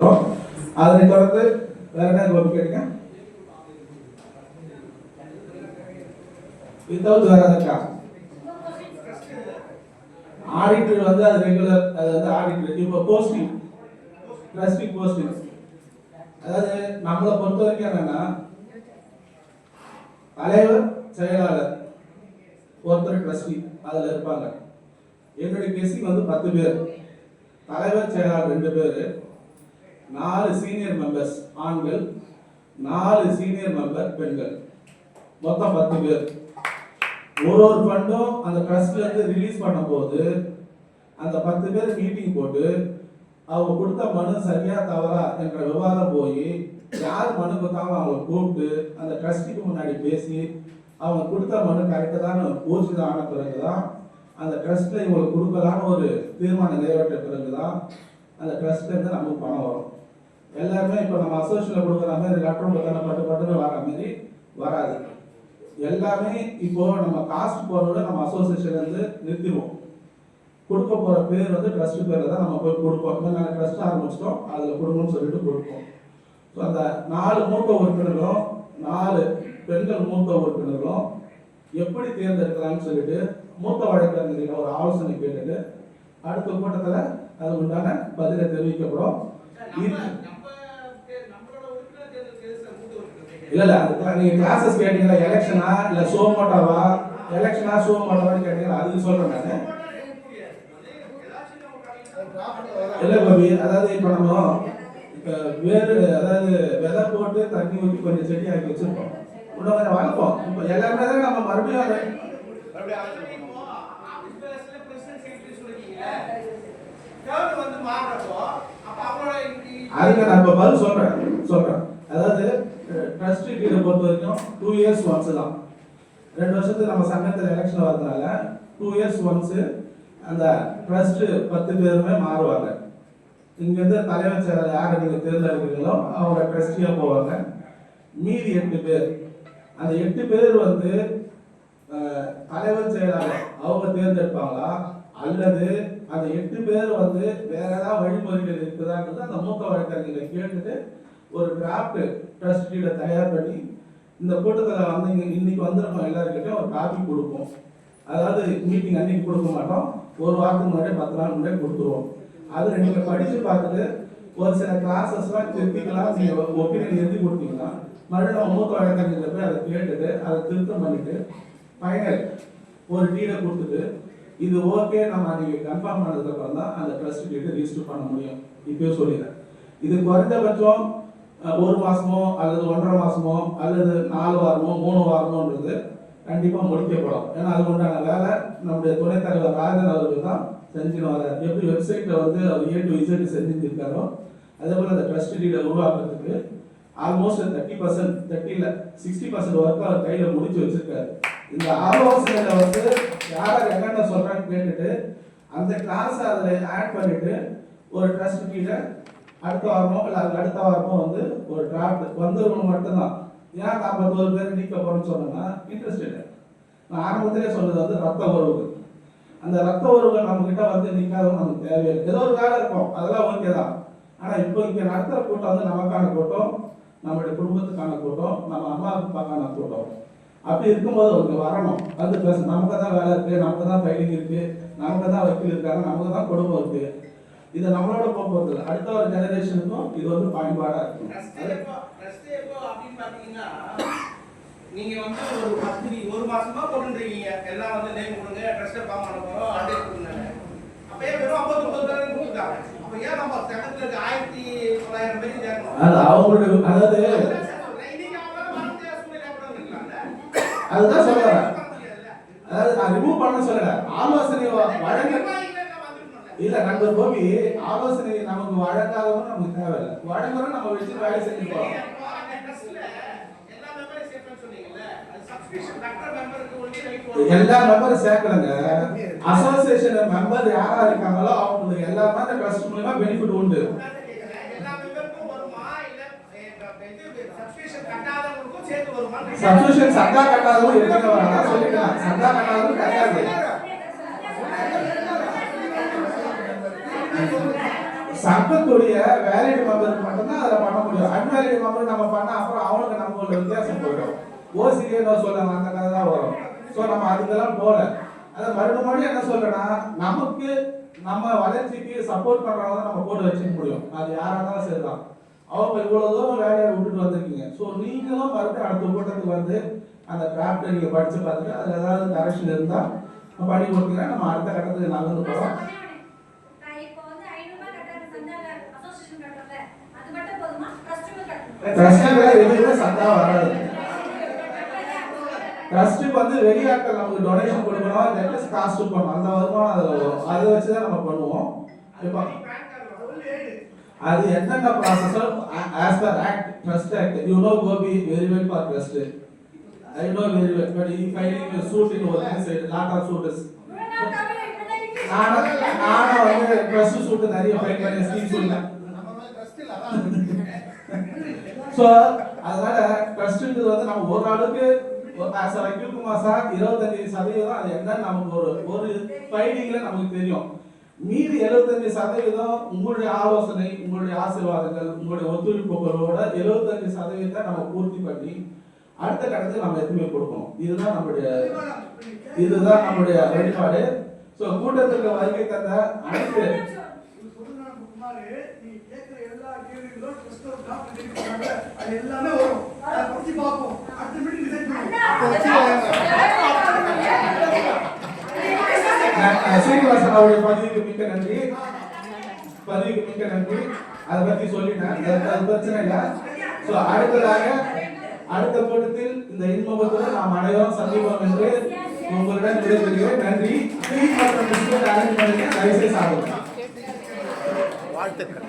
அதனை தொடர்ந்து வேற என்ன கோபி கேட்டீங்க வித்தவுட் வேற ஆடிட்டர் வந்து அது ரெகுலர் அது வந்து ஆடிட்டர் இப்போ போஸ்டிங் ட்ரஸ்டிங் போஸ்டிங் அதாவது நம்மளை பொறுத்த வரைக்கும் என்னன்னா தலைவர் செயலாளர் ஒருத்தர் ட்ரஸ்டி அதில் இருப்பாங்க. என்னுடைய கெஸ்டிங் வந்து பத்து பேர். தலைவர் செயலாளர் ரெண்டு பேர். நாலு சீனியர் மெம்பர்ஸ் ஆண்கள் நாலு சீனியர் மெம்பர் பெண்கள். மொத்தம் பத்து பேர். ஒரு ஒரு ஃபண்டும் அந்த ட்ரஸ்ட்ல இருந்து ரிலீஸ் பண்ணும்போது அந்த பத்து பேர் மீட்டிங் போட்டு அவங்க கொடுத்த மனு சரியா தவறா என்ற விவாதம் போய் யார் மனு கொடுத்தாங்களோ அவங்களை கூப்பிட்டு அந்த ட்ரஸ்டிக்கு முன்னாடி பேசி அவங்க கொடுத்த மனு கரெக்டாக தான் ஊர்ஜிதம் ஆன பிறகு தான் அந்த ட்ரஸ்ட்டில் இவங்களுக்கு கொடுக்கலான்னு ஒரு தீர்மானம் நிறைவேற்ற பிறகு தான் அந்த ட்ரஸ்ட்லேருந்து நமக்கு பணம் வரும். எல்லாருமே இப்போ நம்ம அசோசியேஷன்ல கொடுக்குற மாதிரி லெட்டர் பத்தன பட்டு பட்டுன்னு வர மாதிரி வராது. எல்லாமே இப்போ நம்ம காஸ்ட் போறதோட நம்ம அசோசியேஷன் வந்து நிறுத்திடுவோம். கொடுக்க போற பேர் வந்து ட்ரஸ்ட் பேர்ல தான் நம்ம போய் கொடுப்போம். நாங்கள் ட்ரஸ்ட் ஆரம்பிச்சிட்டோம் அதுல கொடுங்கன்னு சொல்லிட்டு கொடுப்போம். ஸோ அந்த நாலு மூத்த உறுப்பினர்களும் நாலு பெண்கள் மூத்த உறுப்பினர்களும் எப்படி தேர்ந்தெடுக்கலாம்னு சொல்லிட்டு மூத்த வழக்கறிஞர்கிட்ட ஒரு ஆலோசனை கேட்டுட்டு அடுத்த கூட்டத்தில் அது உண்டான பதிலை தெரிவிக்கப்படும் இல்ல இல்ல நீங்க கிளாஸஸ் கேட்டீங்களா எலெக்ஷனா இல்ல ஷோ மோட்டாவா எலெக்ஷனா ஷோ மோட்டாவான்னு கேட்டீங்களா அது சொல்றேன் நானு. இல்ல கோபி அதாவது இப்ப நம்ம இப்ப வேறு அதாவது விதை போட்டு தண்ணி ஊற்றி கொஞ்சம் செடி ஆக்கி வச்சிருக்கோம். இன்னும் கொஞ்சம் வளர்ப்போம். இப்ப எல்லாருமே தான் நம்ம மறுபடியும் அதை அதுக்கு நான் இப்ப பதில் சொல்றேன். சொல்றேன். அதாவது ட்ரஸ்ட் கீழே பொறுத்த வரைக்கும் டூ இயர்ஸ் ஒன்ஸ் தான். ரெண்டு வருஷத்துக்கு நம்ம சங்கத்தில் எலெக்ஷன் வரதுனால டூ இயர்ஸ் ஒன்ஸ் அந்த ட்ரஸ்ட் பத்து பேருமே மாறுவாங்க. இங்கேருந்து தலைவர் செயலர் யாரை நீங்கள் தேர்ந்தெடுக்கிறீங்களோ அவங்க ட்ரஸ்டியாக போவாங்க. மீதி எட்டு பேர். அந்த எட்டு பேர் வந்து தலைவர் செயலாளர் அவங்க தேர்ந்தெடுப்பாங்களா? அல்லது அந்த எட்டு பேர் வந்து வேற ஏதாவது வழிமுறைகள் இருக்குதாங்கிறது அந்த மூத்த வழக்கறிஞர்களை கேட்டுட்டு ஒரு கிராஃப்ட் ட்ரஸ்ட் டீடை தயார் பண்ணி இந்த கூட்டத்தில் வந்து இங்கே இன்னைக்கு வந்திருக்கோம் எல்லாருக்கிட்டையும் ஒரு காப்பி கொடுப்போம். அதாவது மீட்டிங் அன்னைக்கு கொடுக்க மாட்டோம். ஒரு வாரத்துக்கு முன்னாடி பத்து நாள் முன்னாடி கொடுத்துருவோம். அது நீங்கள் படித்து பார்த்துட்டு ஒரு சில கிளாஸஸ்லாம் திருத்திக்கலாம் நீங்கள் ஒப்பீனியன் எழுதி கொடுத்தீங்கன்னா மறுபடியும் நம்ம மூத்த வழக்கறிஞர் போய் அதை கேட்டுட்டு அதை திருத்தம் பண்ணிட்டு ஃபைனல் ஒரு டீலை கொடுத்துட்டு இது ஓகே நம்ம அன்றைக்கி கன்ஃபார்ம் பண்ணதுக்கு அப்புறம் தான் அந்த ட்ரஸ்ட் டீட்டை ரிஜிஸ்டர் பண்ண முடியும். இப்போயே சொல்லிடுறேன். இது குறைந்தபட்சம் ஒரு மாசமோ அல்லது ஒன்றரை மாசமோ அல்லது நாலு வாரமோ மூணு வாரமோன்றது கண்டிப்பா முடிக்கப்படும். ஏன்னா அது உண்டான வேலை நம்முடைய துணைத் தலைவர் ராஜன் அவர்கள் தான் செஞ்சுன்னு எப்படி வெப்சைட்ல வந்து அவர் ஏ டு இசட் செஞ்சுருக்காரோ அதே போல அந்த ட்ரஸ்ட் டீடை உருவாக்குறதுக்கு ஆல்மோஸ்ட் தேர்ட்டி பர்சன்ட் தேர்ட்டி இல்லை சிக்ஸ்டி பர்சன்ட் ஒர்க் அவர் கையில முடிச்சு வச்சிருக்காரு. இந்த ஆலோசனையில வந்து யார் என்னென்ன சொல்கிறான்னு கேட்டுட்டு அந்த கிளாஸ் அதில் ஆட் பண்ணிட்டு ஒரு ட்ரஸ்ட் கீழே அடுத்த வாரமோ இல்லை அதுக்கு அடுத்த வாரமோ வந்து ஒரு டிராஃப்ட் வந்தவங்க மட்டும்தான். ஏன் நாற்பத்தோரு பேர் நீக்க போகிறோம்னு சொன்னேன்னா இன்ட்ரெஸ்ட் இல்லை. நான் ஆரம்பத்திலே சொன்னது வந்து ரத்த உறவுகள் அந்த ரத்த உறவுகள் நம்ம கிட்ட வந்து நிற்காதவங்க நமக்கு தேவையில்லை. ஏதோ ஒரு வேலை இருக்கும். அதெல்லாம் ஓகே தான். ஆனால் இப்போ இங்கே நடத்துகிற கூட்டம் வந்து நமக்கான கூட்டம் நம்மளுடைய குடும்பத்துக்கான கூட்டம் நம்ம அம்மா அப்பாக்கான கூட்டம். அப்படி இருக்கும்போது அவங்க வரணும். வந்து ப்ளஸ் நமக்கு தான் வேலை இருக்குது நமக்கு தான் ஃபைலிங் இருக்குது நமக்கு தான் வக்கீல் இருக்காங்க நமக்கு தான் குடும்பம் இருக்குது இதை நம்மளோட போக்குவரத்து இல்லை. அடுத்த ஒரு ஜெனரேஷனுக்கும் இது வந்து பயன்பாடா இருக்கும். நீங்க வந்து ஒரு பத்து ஒரு மாசமா போட்டுருக்கீங்க எல்லாம் வந்து நேம் கொடுங்க ட்ரெஸ்ட்டை ஃபார்ம் பண்ண போறோம் அப்டேட் கொடுங்க. அப்ப ஏன் வெறும் ஐம்பது முப்பது பேர் கொடுத்துட்டாங்க அப்ப ஏன் நம்ம சட்டத்துல இருக்க ஆயிரத்தி தொள்ளாயிரம் பேர் சேர்க்கணும்? அது அவங்களுடைய அதாவது அதுதான் சொல்றேன். அதாவது நான் ரிமூவ் பண்ண சொல்லல. ஆலோசனை வழங்க இல்ல நண்பர் கோபி ஆலோசனை நமக்கு வழங்காதவங்க நமக்கு தேவையில்லை. வழங்குறோம் நம்ம வச்சு வேலை செஞ்சு போறோம். எல்லா மெம்பரும் சேர்க்கலங்க அசோசியேஷன் மெம்பர் யாரா இருக்காங்களோ அவங்களுக்கு எல்லாமே அந்த ட்ரஸ்ட் மூலமா பெனிஃபிட் உண்டு. சப்ஸ்கிரிப்ஷன் சந்தா கட்டாதவங்க இருக்க வராங்க? மட்டும் அதை பண்ண முடியும். அன்வேலிட் மெம்பர் நம்ம பண்ணால் அப்புறம் அவனுக்கு நம்ம ஒரு வித்தியாசம் போயிடும். ஓசிரியர் சொல்லலாம் அந்த கதை தான் வரும். ஸோ நம்ம அதுக்கெல்லாம் போகல அதை மறுபடியும் மறுபடியும் என்ன சொல்றேன்னா நமக்கு நம்ம வளர்ச்சிக்கு சப்போர்ட் பண்ணுறவங்க நம்ம போட்டு வச்சுக்க முடியும். அது யாராக இருந்தாலும் சரிதான். அவங்க இவ்வளோ தூரம் வேலையை விட்டுட்டு வந்திருக்கீங்க. ஸோ நீங்களும் மறுபடியும் அடுத்த கூட்டத்துக்கு வந்து அந்த கிராஃப்டை நீங்கள் படித்து பார்த்துட்டு அதில் ஏதாவது கரெக்ஷன் இருந்தால் பண்ணி கொடுத்தீங்கன்னா நம்ம அடுத்த கட்டத்துக்கு நகர்ந்து போகிறோம் சந்தா வராது ட்ரஸ்ட்டுக்கு வந்து வெளியாட்கள் நமக்கு டொனேஷன் கொடுக்கணும். நெக்லஸ் காஸ்ட் பண்ணணும் அந்த வருமானம் அதில் வரும். அதை வச்சு தான் நம்ம பண்ணுவோம். அது என்னென்ன ப்ராசஸோ as per act trust act you know very well for trust I know very well but if I need suit in ஒரு side lot of suit is இவ்வளவு நாள் தமிழ் இப்படிதான் இங்கிலீஷ் நானும் நானும் வந்து ட்ரஸ்ட் சூட் நிறைய ஃபைட் பண்ணி ஸ்கீம் சொல்லுவேன் ஸோ அதனால ட்ரஸ்ட்ன்றது வந்து நம்ம ஒரு ஆஸ் அ வக்கீல் குமார் சார் இருபத்தஞ்சு சதவீதம் அது என்னன்னு நமக்கு ஒரு ஒரு ஃபைலிங்ல நமக்கு தெரியும். மீதி எழுபத்தஞ்சு சதவீதம் உங்களுடைய ஆலோசனை உங்களுடைய ஆசீர்வாதங்கள் உங்களுடைய ஒத்துழைப்புகளோட எழுபத்தஞ்சு சதவீதத்தை நம்ம பூர்த்தி பண்ணி அடுத்த கட்டத்துக்கு நம்ம எதுவுமே கொடுக்கணும். இதுதான் நம்மளுடைய இதுதான் நம்முடைய வெளிப்பாடு. ஸோ கூட்டத்துக்கு வருகை தந்த அனைத்து குமாரு நீ கேட்கிற எல்லா கேள்விகளும் ட்ரஸ்ட் ஒரு டாக்குமெண்ட் பண்ணாங்க அது எல்லாமே வரும் அதை படிச்சு பார்ப்போம் அடுத்த மீட்டிங் டிசைட் நான் சீனிவாசன் அவருடைய பதிவுக்கு மிக்க நன்றி பதிவுக்கு மிக்க நன்றி அதை பத்தி சொல்லிட்டேன் அது- அது பிரச்சனை இல்லை ஸோ அடுத்ததாக அடுத்த கூட்டத்தில் இந்த இன்முகத்துடன் நாம் அனைவரும் சந்திப்போம் என்று உங்களிடம் விடைபெறுகிறேன் நன்றி ப்ளீஸ் மற்றும் பிஸ்கட் அரேஞ்ச் பண்ணுங்க தயவுசெய்து சாப்பிடுங்க வாழ்த்துக்கள்